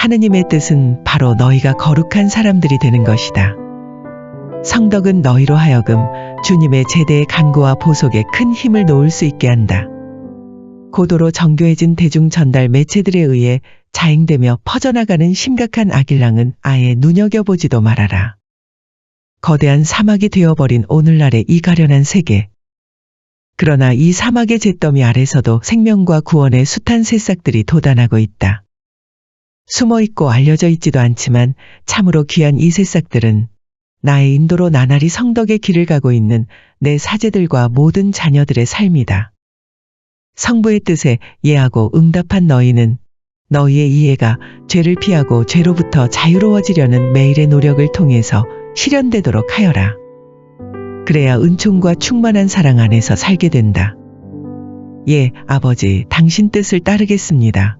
하느님의 뜻은 바로 너희가 거룩한 사람들이 되는 것이다. 성덕은 너희로 하여금 주님의 제대의 간구와 보속에 큰 힘을 놓을 수 있게 한다. 고도로 정교해진 대중 전달 매체들에 의해 자행되며 퍼져나가는 심각한 악일랑은 아예 눈여겨보지도 말아라. 거대한 사막이 되어버린 오늘날의 이 가련한 세계. 그러나 이 사막의 잿더미 아래서도 생명과 구원의 숱한 새싹들이 돋아나고 있다. 숨어 있고 알려져 있지도 않지만 참으로 귀한 이 새싹들은 나의 인도로 나날이 성덕의 길을 가고 있는 내 사제들과 모든 자녀들의 삶이다. 성부의 뜻에 예하고 응답한 너희는 너희의 이해가 죄를 피하고 죄로부터 자유로워지려는 매일의 노력을 통해서 실현되도록 하여라. 그래야 은총과 충만한 사랑 안에서 살게 된다. 예, 아버지, 당신 뜻을 따르겠습니다.